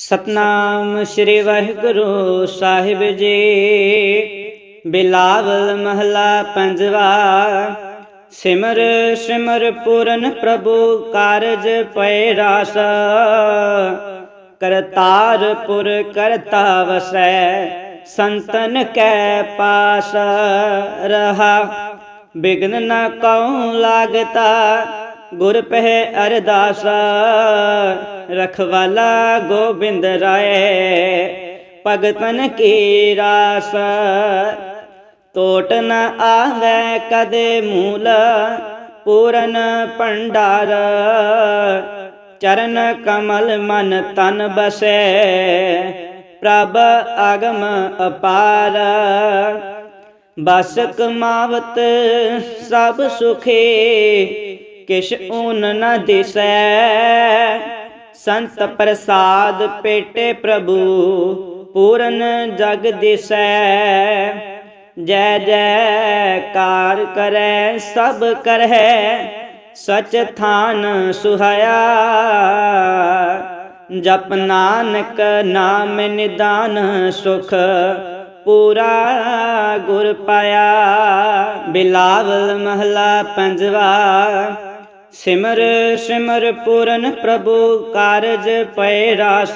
ਸਤਨਾਮ ਸ੍ਰੀ ਵਾਹਿਗੁਰੂ ਸਾਹਿਬ ਜੀ। ਬਿਲਾਵਲ ਮਹਲਾ ਪੰਜਵਾ, ਸਿਮਰ ਸਿਮਰ ਪੂਰਨ ਪ੍ਰਭੂ ਕਾਰਜ ਪੈ ਰਾਸ। ਕਰਤਾਰਪੁਰ ਕਰਤਾ ਵਸੈ ਸੰਤਨ ਕੈ ਪਾਸ ਰਹਾ। ਬਿਗਨ ਨ ਕਉ ਲਾਗਤਾ, ਗੁਰ ਪਹਿ ਅਰਦਾਸ। ਰਖਵਾਲਾ ਗੋਬਿੰਦ ਰਾਏ ਭਗਤਨ ਕੀ ਰਾਸ ਟੋਟ ਨ ਆਵੇ ਕਦੇ ਮੂਲ ਪੂਰਨ ਭੰਡਾਰ ਚਰਨ ਕਮਲ ਮਨ ਤਨ ਬਸੈ ਪ੍ਰਭ ਆਗਮ ਅਪਾਰ ਬਸ ਕਮਾਵਤ ਸਭ ਸੁਖੇ ਕਿਛ ਊਨ ਨ ਦਿਸੈ ਸੰਤ ਪ੍ਰਸਾਦ ਪੇਟੇ ਪ੍ਰਭੂ, ਪੂਰਨ ਜਗ ਦਿਸੈ। ਜੈ ਜੈ ਕਾਰ ਕਰੈ, ਸਭ ਕਰੈ, ਸਚ ਥਾਨ ਸੁਹਾਇਆ। ਜਪ ਨਾਨਕ ਨਾਮ ਨਿਦਾਨ ਸੁਖ, ਪੂਰਾ ਗੁਰ ਪਾਇਆ। ਬਿਲਾਵਲ ਮਹਲਾ ਪੰਜਵਾ ਸਿਮਰ ਸਿਮਰ ਪੂਰਨ ਪ੍ਰਭੂ ਕਾਰਜ ਪੈ ਰਾਸ।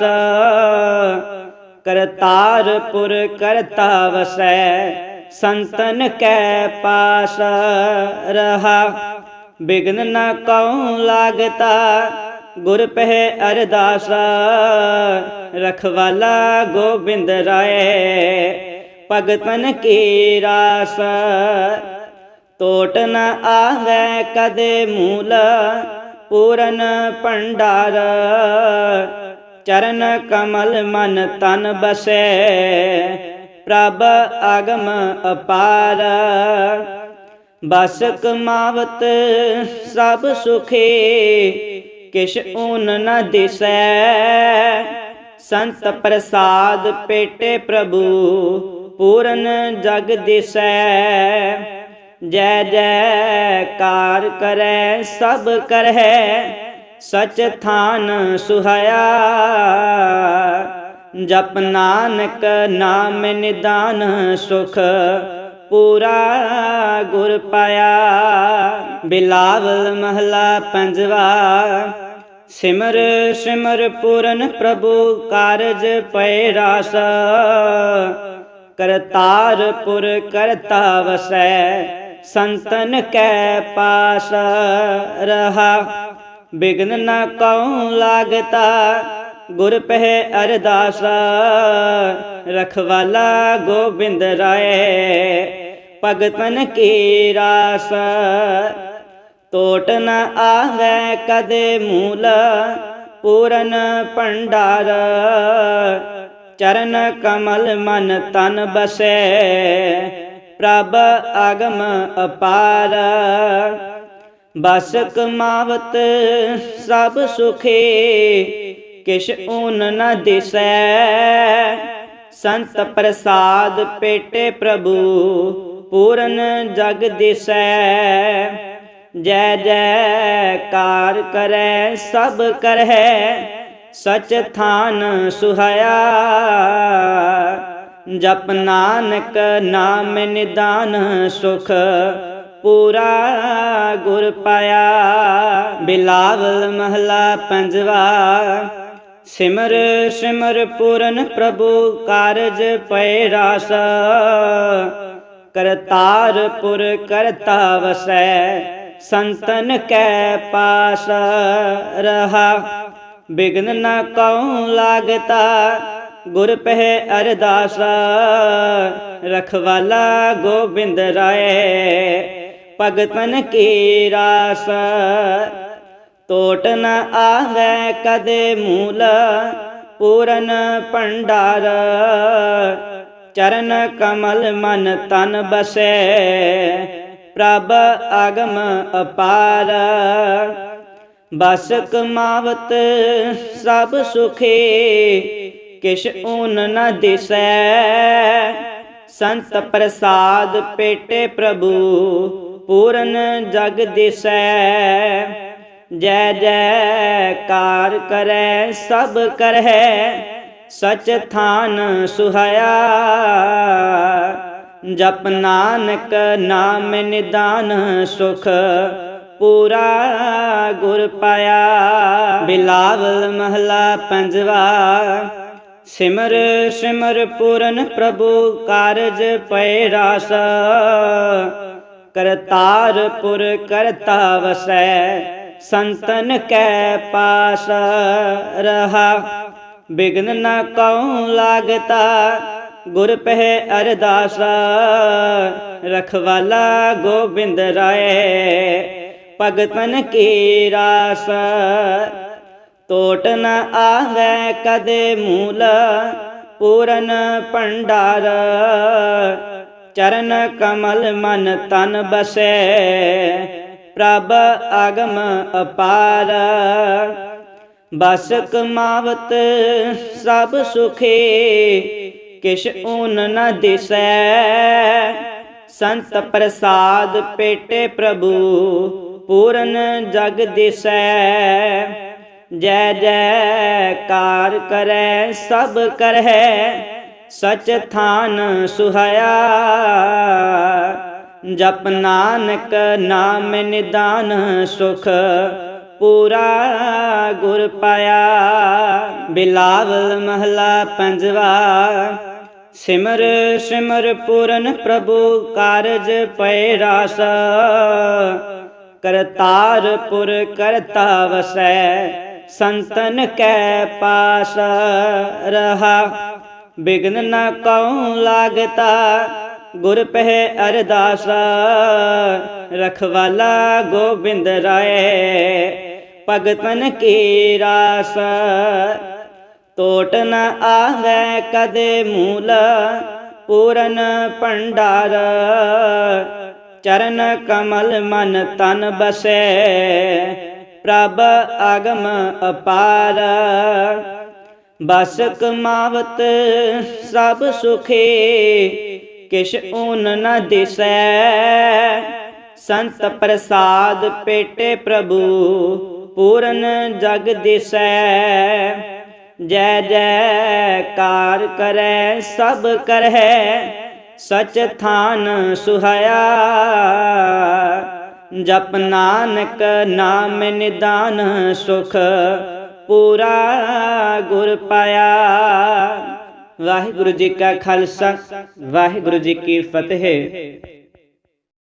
ਕਰਤਾਰ ਪੁਰ ਕਰਤਾ ਵਸੈ ਸੰਤਨ ਕੈ ਪਾਸ ਰਹਾ। ਬਿਗਨ ਨਾ ਕਉ ਲਾਗਤਾ, ਗੁਰ ਪਹਿ ਅਰਦਾਸ। ਰਖਵਾਲਾ ਗੋਬਿੰਦ ਰਾਏ, ਭਗਤਨ ਕੀ ਰਾਸ। ਟੋਟ ਨ ਆਵੇ ਕਦੇ ਮੂਲ, ਪੂਰਨ ਭੰਡਾਰ। ਚਰਨ ਕਮਲ ਮਨ ਤਨ ਬਸੈ, ਪ੍ਰਭ ਆਗਮ ਅਪਾਰ। ਬਸ ਕਮਾਵਤ ਸਭ ਸੁਖੇ, ਕਿਛ ਊਨ ਨ ਦਿਸੈ। ਸੰਤ ਪ੍ਰਸਾਦ ਪੇਟੇ ਪ੍ਰਭੂ, ਪੂਰਨ ਜਗ ਦਿਸੈ। ਜੈ ਜੈ ਕਾਰ ਕਰੈ, ਸਭ ਕਰੈ, ਸਚ ਥਾਨ ਸੁਹਾਇਆ। ਜਪ ਨਾਨਕ ਨਾਮ ਨਿਦਾਨ ਸੁਖ, ਪੂਰਾ ਗੁਰ ਪਾਇਆ। ਬਿਲਾਵਲ ਮਹਲਾ ਪੰਜਵਾ, ਸਿਮਰ ਸਿਮਰ ਪੂਰਨ ਪ੍ਰਭੂ ਕਾਰਜ ਪੈ ਰਾਸ। ਕਰਤਾਰ ਕਰਤਾ ਵਸੈ ਸੰਤਨ ਕੈ ਪਾਸ ਰਹਾ। ਬਿਗਨ ਨ ਕਉ ਲਾਗਤਾ, ਗੁਰ ਪਹਿ ਅਰਦਾਸ। ਰਖਵਾਲਾ ਗੋਬਿੰਦ ਰਾਏ, ਭਗਤਨ ਕੀ ਰਾਸ। ਟੋਟ ਨ ਆਵੇ ਕਦੇ ਮੂਲ, ਪੂਰਨ ਭੰਡਾਰ। ਚਰਨ ਕਮਲ ਮਨ ਤਨ ਬਸੈ ਪ੍ਰਭ ਆਗਮ ਅਪਾਰ। ਬਸ ਕਮਾਵਤ ਸਭ ਸੁਖੇ, ਕਿਛ ਊਨ ਨ ਦਿਸੈ। ਸੰਤ ਪ੍ਰਸਾਦ ਪੇਟੇ ਪ੍ਰਭੂ, ਪੂਰਨ ਜਗ ਦਿਸੈ। ਜੈ ਜੈ ਕਾਰ ਕਰੈ, ਸਭ ਕਰੈ ਸਚ ਥਾਨ ਸੁਹਾਇਆ। ਜਪ ਨਾਨਕ ਨਾਮ ਨਿਦਾਨ ਸੁਖ, ਪੂਰਾ ਗੁਰ ਪਾਇਆ। ਬਿਲਾਵਲ ਮਹਲਾ ਪੰਜਵਾ, ਸਿਮਰ ਸਿਮਰ ਪੂਰਨ ਪ੍ਰਭੂ ਕਾਰਜ ਪੈ ਰਾਸ। ਕਰਤਾਰਪੁਰ ਕਰਤਾ ਵਸੈ ਸੰਤਨ ਕੈ ਪਾਸ ਰਹਾ। ਬਿਗਨ ਨ ਕਉ ਲਾਗਤਾ ਗੁਰ ਪਹਿ ਅਰਦਾਸ, ਰਖਵਾਲਾ ਗੋਬਿੰਦ ਰਾਏ, ਭਗਤਨ ਕੀ ਰਾਸ? ਟੋਟ ਨ ਆਵੇ ਕਦੇ ਮੂਲ, ਪੂਰਨ ਭੰਡਾਰ। ਚਰਨ ਕਮਲ ਮਨ ਤਨ ਬਸੈ, ਪ੍ਰਭ ਆਗਮ ਅਪਾਰ। ਬਸ ਕਮਾਵਤ ਸਭ ਸੁਖੇ ਕਿਛ ਊਨ ਨ ਦਿਸੈ। ਸੰਤ ਪ੍ਰਸਾਦ ਪੇਟੇ ਪ੍ਰਭੂ, ਪੂਰਨ ਜਗ ਦਿਸੈ। ਜੈ ਜੈ ਕਾਰ ਕਰੈ, ਸਭ ਕਰੈ ਸਚ ਥਾਨ ਸੁਹਾਇਆ। ਜਪ ਨਾਨਕ ਨਾਮ ਨਿਦਾਨ ਸੁਖ, ਪੂਰਾ ਗੁਰ ਪਾਇਆ। ਬਿਲਾਵਲ ਮਹਲਾ ਪੰਜਵਾ ਸਿਮਰ ਸਿਮਰ ਪੂਰਨ ਪ੍ਰਭੂ ਕਾਰਜ ਪੈ ਰਾਸ। ਕਰਤਾਰਪੁਰ ਕਰਤਾ ਵਸੈ ਸੰਤਨ ਕੈ ਪਾਸ ਰਹਾ। ਬਿਗਨ ਨਾ ਕਉ ਲਾਗਤਾ, ਗੁਰ ਪਹਿ ਅਰਦਾਸ। ਰਖਵਾਲਾ ਗੋਬਿੰਦ ਰਾਏ, ਭਗਤਨ ਕੀ ਰਾਸ। ਟੋਟ ਨ ਆਵੇ ਕਦੇ ਮੂਲ, ਪੂਰਨ ਭੰਡਾਰ। ਚਰਨ ਕਮਲ ਮਨ ਤਨ ਬਸੈ, ਪ੍ਰਭ ਆਗਮ ਅਪਾਰ। ਬਸ ਕਮਾਵਤ ਸਭ ਸੁਖੇ, ਕਿਛ ਊਨ ਨ ਦਿਸੈ। ਸੰਤ ਪ੍ਰਸਾਦ ਪੇਟੇ ਪ੍ਰਭੂ, ਪੂਰਨ ਜਗ ਦਿਸੈ। ਜੈ ਜੈਕਾਰ ਕਰੈ ਸਭ ਕਰੈ, ਸਚ ਥਾਨ ਸੁਹਾਇਆ। ਜਪ ਨਾਨਕ ਨਾਮ ਨਿਦਾਨ ਸੁਖ, ਪੂਰਾ ਗੁਰ ਪਾਇਆ। ਬਿਲਾਵਲ ਮਹਲਾ ਪੰਜਵਾ, ਸਿਮਰ ਸਿਮਰ ਪੂਰਨ ਪ੍ਰਭੂ, ਕਾਰਜ ਪੈ ਰਾਸ। ਕਰਤਾਰਪੁਰ ਕਰਤਾ ਵਸੈ ਸੰਤਨ ਕੈ ਪਾਸ ਰਹਾ। ਬਿਗਨ ਨ ਕਉ ਲਾਗਤਾ, ਗੁਰ ਪਹਿ ਅਰਦਾਸ। ਰਖਵਾਲਾ ਗੋਬਿੰਦ ਰਾਏ, ਭਗਤਨ ਕੀ ਰਾਸ। ਟੋਟ ਨ ਆਵੇ ਕਦੇ ਮੂਲ, ਪੂਰਨ ਭੰਡਾਰ। ਚਰਨ ਕਮਲ ਮਨ ਤਨ ਬਸੈ ਪ੍ਰਭ ਅਗਮ ਅਪਾਰ। ਬਸ ਕਮਾਵਤ ਸਭ ਸੁਖੇ, ਕਿਛ ਊਨ ਨ ਦਿਸੈ। ਸੰਤ ਪ੍ਰਸਾਦ ਪੇਟੇ ਪ੍ਰਭੂ, ਪੂਰਨ ਜਗ ਦਿਸੈ। ਜੈ ਜੈ ਕਾਰ ਕਰੈ, ਸਭ ਕਰੈ, ਸਚ ਥਾਨ ਸੁਹਾਇਆ। ਜਪ ਨਾਨਕ ਨਾਮ ਨਿਦਾਨ ਸੁਖ, ਪੂਰਾ ਗੁਰ ਪਾਇਆ। ਵਾਹਿਗੁਰੂ ਜੀ ਕਾ ਖਾਲਸਾ, ਵਾਹਿਗੁਰੂ ਜੀ ਕੀ ਫਤਿਹ।